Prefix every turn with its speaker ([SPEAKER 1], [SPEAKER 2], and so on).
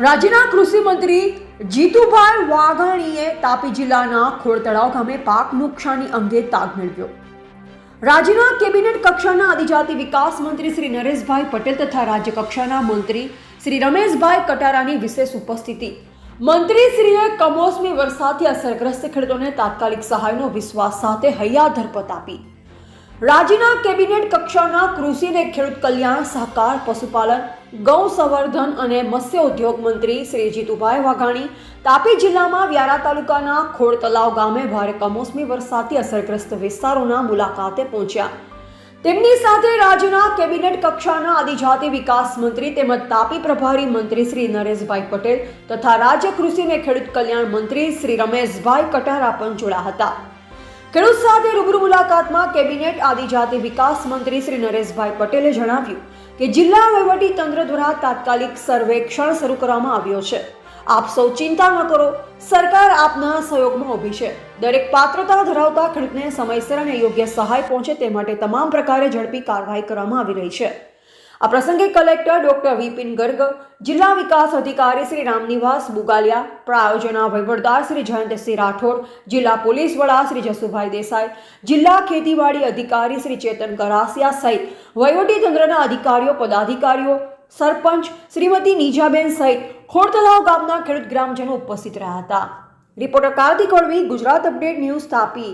[SPEAKER 1] રાજ્યના કૃષિ મંત્રી જીતુભાઈ વાઘાણીએ તાપી જિલ્લાના ખોડતળાવ ગામે પાક નુકસાની અંગે તાગ મેળવ્યો. રાજ્યના કેબિનેટ કક્ષાના આદિજાતિ વિકાસ મંત્રી શ્રી નરેશભાઈ પટેલ તથા રાજ્ય કક્ષાના મંત્રી શ્રી રમેશભાઈ કટારાની વિશેષ ઉપસ્થિતિ. મંત્રીશ્રીએ કમોસમી વરસાદથી અસરગ્રસ્ત ખેડૂતોને તાત્કાલિક સહાયનો વિશ્વાસ સાથે હૈયાધરપત આપી. રાજ્યના કેબિનેટ કક્ષાના કૃષિ અને ખેડૂત કલ્યાણ સહકાર, પશુપાલન, ગૌ સંવર્ધન અને મત્સ્ય ઉદ્યોગ મંત્રી શ્રી જીતુભાઈ વાઘાણી તાપી જિલ્લામાં વ્યારા તાલુકાના ખોડ તલાવ ગામે ભારે કમોસમી વરસાદથી અસરગ્રસ્ત વિસ્તારોના મુલાકાતે પહોંચ્યા. તેમની સાથે રાજ્યના કેબિનેટ કક્ષાના આદિજાતિ વિકાસ મંત્રી તેમજ તાપી પ્રભારી મંત્રી શ્રી નરેશભાઈ પટેલ તથા રાજ્ય કૃષિ અને ખેડૂત કલ્યાણ મંત્રી શ્રી રમેશભાઈ કટારા પણ જોડાયા હતા. ખેડૂત સાથે રૂબરૂ મુલાકાતમાં કેબિનેટ આદિજાતિ વિકાસ મંત્રી શ્રી નરેશભાઈ પટેલે જણાવ્યું કે જિલ્લા વહીવટી તંત્ર દ્વારા તાત્કાલિક સર્વેક્ષણ શરૂ કરવામાં આવ્યો છે. આપ સૌ ચિંતા ન કરો. સરકાર આપના સહયોગમાં ઊભી છે. દરેક પાત્રતા ધરાવતા ખેડૂતને સમયસર અને યોગ્ય સહાય પહોંચે તે માટે તમામ પ્રકારે ઝડપી કાર્યવાહી કરવામાં આવી રહી છે. આ પ્રસંગે કલેક્ટર ડોક્ટર વિપિન ગર્ગ, જિલ્લા વિકાસ અધિકારી શ્રી રામનિવાસ બુગાલિયા, પ્રાયોજના વહીવટદાર શ્રી જયંતસિંહ રાઠોડ, જિલ્લા પોલીસ વડા શ્રી જસુભાઈ દેસાઈ, જિલ્લા ખેતીવાડી અધિકારી શ્રી ચેતન કરાસિયા સહિત વહીવટીતંત્રના અધિકારીઓ, પદાધિકારીઓ, સરપંચ શ્રીમતી નીજાબેન સહિત ખોડતલાવ ગામના ખેડૂત ગ્રામજનો ઉપસ્થિત રહ્યા હતા. Reporter Kartik Olvi, Gujarat update news Tapi.